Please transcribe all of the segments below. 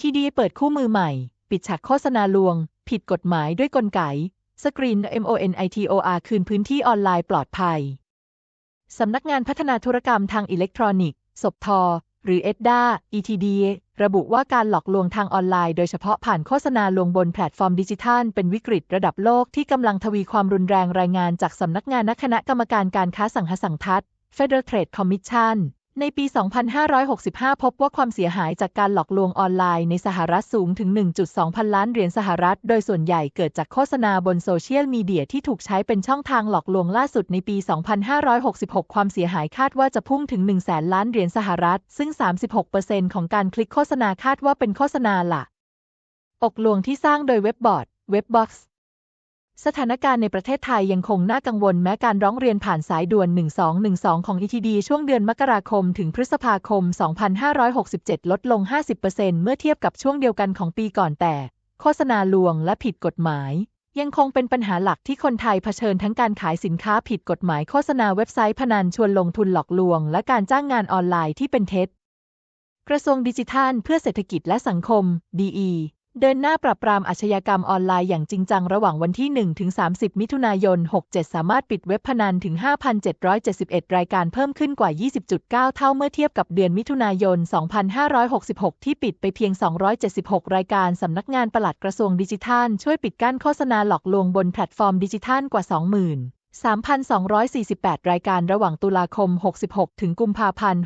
ETD เปิดคู่มือใหม่ ปิดฉากโฆษณาลวง ผิดกฎหมายด้วยกลไก สกรีน MONITOR คืนพื้นที่ออนไลน์ปลอดภัย สำนักงานพัฒนาธุรกรรมทางอิเล็กทรอนิกส์สบทหรือ EDDA ETD ระบุว่าการหลอกลวงทางออนไลน์โดยเฉพาะผ่านโฆษณาลวงบนแพลตฟอร์มดิจิทัล เป็นวิกฤตระดับโลกที่กำลังทวีความรุนแรงรายงานจากสำนักงานคณะกรรมการการค้าสังหสังทัศน์ Federal Trade Commission ในปี 2565 พบว่าความเสียหายจากการหลอกลวงออนไลน์ในสหรัฐสูงถึง 1.2 พันล้านเหรียญสหรัฐ โดยส่วนใหญ่เกิดจากโฆษณาบนโซเชียลมีเดียที่ถูกใช้เป็นช่องทางหลอกลวงล่าสุดในปี 2566 ความเสียหายคาดว่าจะพุ่งถึง 1 แสนล้านเหรียญสหรัฐ ซึ่ง 36%ของการคลิกโฆษณาคาดว่าเป็นโฆษณาหลักอกลวงที่สร้างโดยเว็บบอร์ด Webbox สถานการณ์ในประเทศไทยยังคงน่ากังวลแม้การร้องเรียนผ่านสายด่วน 1212 ของ ETD ช่วงเดือนมกราคมถึงพฤษภาคม 2567 ลดลง 50%เมื่อเทียบกับช่วงเดียวกันของปีก่อนแต่ โฆษณาลวงและผิดกฎหมาย ยังคงเป็นปัญหาหลักที่คนไทยเผชิญทั้งการขายสินค้าผิดกฎหมายโฆษณาเว็บไซต์พนันชวนลงทุนหลอกลวง และการจ้างงานออนไลน์ที่เป็นเท็จ กระทรวงดิจิทัล เพื่อเศรษฐกิจและสังคม DE เดินหน้าปราบปรามอาชญากรรมออนไลน์อย่างจริงจังระหว่างวันที่ 1 ถึง 30 มิถุนายน 67 สามารถปิดเว็บพนันถึง 5,771 รายการเพิ่มขึ้นกว่า 20.9 เท่าเมื่อเทียบกับเดือนมิถุนายน 2566 ที่ปิดไปเพียง 276 รายการสำนักงานปลัดกระทรวงดิจิทัล ช่วยปิดกั้นโฆษณาหลอกลวงบนแพลตฟอร์มดิจิทัลกว่า 20,000 3,248 รายการระหว่างตุลาคม 66 ถึงกุมภาพันธ์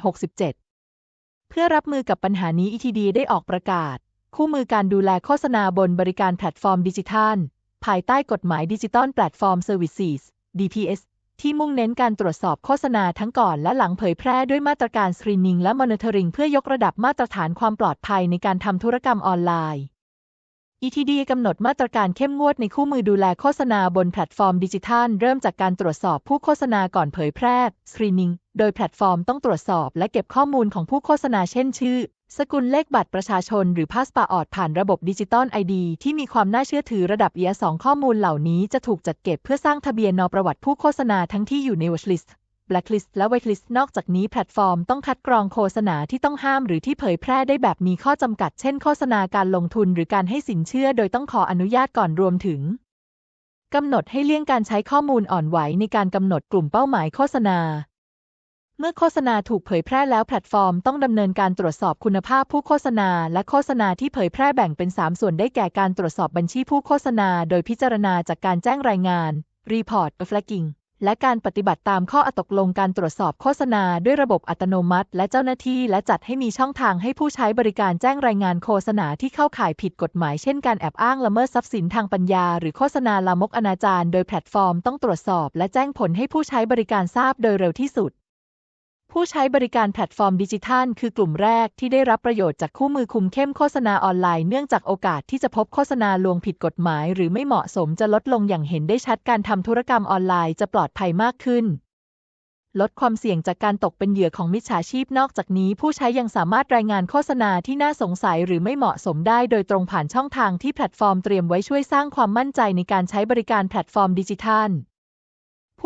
67 เพื่อรับมือกับปัญหานี้ ETD ได้ออกประกาศ คู่มือการดูแลโฆษณาบนบริการแพลตฟอร์มดิจิทัล ภายใต้กฎหมายดิจิตอลแพลตฟอร์ม Services DPS ที่มุ่งเน้นการตรวจสอบโฆษณาทั้งก่อนและหลังเผยแพร่ด้วยมาตรการสกรีนนิ่งและมอนิเตอร์ริงเพื่อยกระดับมาตรฐานความปลอดภัยในการทำธุรกรรมออนไลน์ ETD กำหนดมาตรการเข้มงวดในคู่มือดูแลโฆษณาบนแพลตฟอร์มดิจิทัล เริ่มจากการตรวจสอบผู้โฆษณาก่อนเผยแพร่สกรีนนิ่งโดยแพลตฟอร์มต้องตรวจสอบและเก็บข้อมูลของผู้โฆษณาเช่นชื่อ สกุลเลขบัตรประชาชนหรือพาสปอร์ตผ่านระบบดิจิตอล ID ที่มีความน่าเชื่อถือระดับ EA2 ข้อมูลเหล่านี้จะถูกจัดเก็บเพื่อสร้างทะเบียนนอประวัติผู้โฆษณาทั้งที่อยู่ใน Watchlist Blacklist และ Whitelist นอกจากนี้แพลตฟอร์มต้องคัดกรองโฆษณาที่ต้องห้ามหรือที่เผยแพร่ได้แบบมีข้อจำกัด เช่นโฆษณาการลงทุนหรือการให้สินเชื่อโดยต้องขออนุญาตก่อนรวมถึงกำหนดให้เลี่ยงการใช้ข้อมูลอ่อนไหวในการกำหนดกลุ่มเป้าหมายโฆษณา เมื่อโฆษณาถูกเผยแพร่แล้วแพลตฟอร์มต้องดำเนินการตรวจสอบคุณภาพผู้โฆษณา และโฆษณาที่เผยแพร่แบ่งเป็น 3 ส่วนได้แก่การตรวจสอบบัญชีผู้โฆษณา โดยพิจารณาจากการแจ้งรายงาน Report Flagging และการปฏิบัติตามข้อตกลงการตรวจสอบโฆษณาด้วยระบบอัตโนมัติ และเจ้าหน้าที่และจัดให้มีช่องทางให้ผู้ใช้บริการแจ้งรายงานโฆษณาที่เข้าข่ายผิดกฎหมาย เช่นการแอบอ้างละเมิดทรัพย์สินทางปัญญา หรือโฆษณาลามกอนาจารโดยแพลตฟอร์มต้องตรวจสอบ และแจ้งผลให้ผู้ใช้บริการทราบโดยเร็วที่สุด ผู้ใช้บริการแพลตฟอร์มดิจิทัล คือกลุ่มแรกที่ได้รับประโยชน์จากคู่มือคุมเข้มโฆษณาออนไลน์เนื่องจากโอกาสที่จะพบโฆษณาลวงผิดกฎหมาย หรือไม่เหมาะสมจะลดลงอย่างเห็นได้ชัดการทำธุรกรรมออนไลน์จะปลอดภัยมากขึ้น ลดความเสี่ยงจากการตกเป็นเหยื่อของมิจฉาชีพนอกจากนี้ ผู้ใช้ยังสามารถรายงานโฆษณาที่น่าสงสัยหรือไม่เหมาะสมได้ โดยตรงผ่านช่องทางที่แพลตฟอร์มเตรียมไว้ช่วยสร้างความมั่นใจในการใช้บริการแพลตฟอร์มดิจิทัล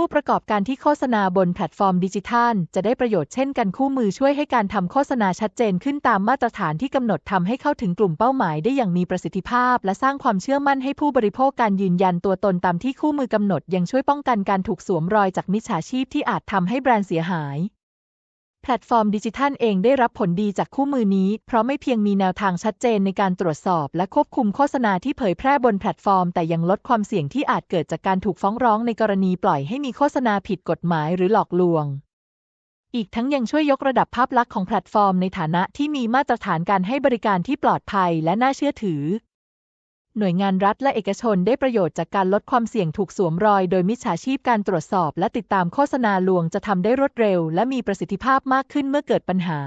ผู้ประกอบการที่โฆษณาบนแพลตฟอร์มดิจิทัล จะได้ประโยชน์เช่นกันคู่มือช่วยให้การทำโฆษณาชัดเจนขึ้นตามมาตรฐานที่กำหนดทำให้เข้าถึงกลุ่มเป้าหมายได้อย่างมีประสิทธิภาพ และสร้างความเชื่อมั่นให้ผู้บริโภคการยืนยันตัวตนตามที่คู่มือกำหนด ยังช่วยป้องกันการถูกสวมรอยจากมิจฉาชีพที่อาจทำให้แบรนด์เสียหาย พลตฟอร์มดิจิทัลเองได้รับผลดีจากคู่มือนี้ เพราะไม่เพียงมีแนวทางชัดเจนในการตรวจสอบ และควบคุมโฆษณาที่เผยแพร่บนแพลตฟอร์ม แต่ยังลดความเสี่ยงที่อาจเกิดจากการถูกฟ้องร้องในกรณีปล่อยให้มีโฆษณาผิดกฎหมายหรือหลอกลวง อีกทั้งยังช่วยยกระดับภาพลักษณ์ของแพลตฟอร์มในฐานะที่มีมาตรฐานการให้บริการที่ปลอดภัยและน่าเชื่อถือ หน่วยงานรัฐและเอกชนได้ประโยชน์จากการลดความเสี่ยงถูกสวมรอยโดยมิจฉาชีพการตรวจสอบและติดตามโฆษณาลวงจะทำได้รวดเร็วและมีประสิทธิภาพมากขึ้นเมื่อเกิดปัญหา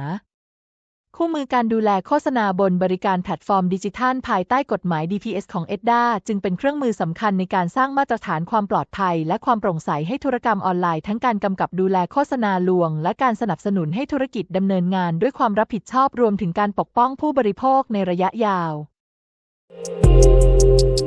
คู่มือการดูแลโฆษณาบนบริการแพลตฟอร์มดิจิทัลภายใต้กฎหมาย DPS ของ EDDA จึงเป็นเครื่องมือสำคัญในการสร้างมาตรฐานความปลอดภัย และความโปร่งใสให้ธุรกรรมออนไลน์ทั้งการกำกับดูแลโฆษณาลวง และการสนับสนุนให้ธุรกิจดำเนินงานด้วยความรับผิดชอบรวมถึงการปกป้องผู้บริโภคในระยะยาว Thank you.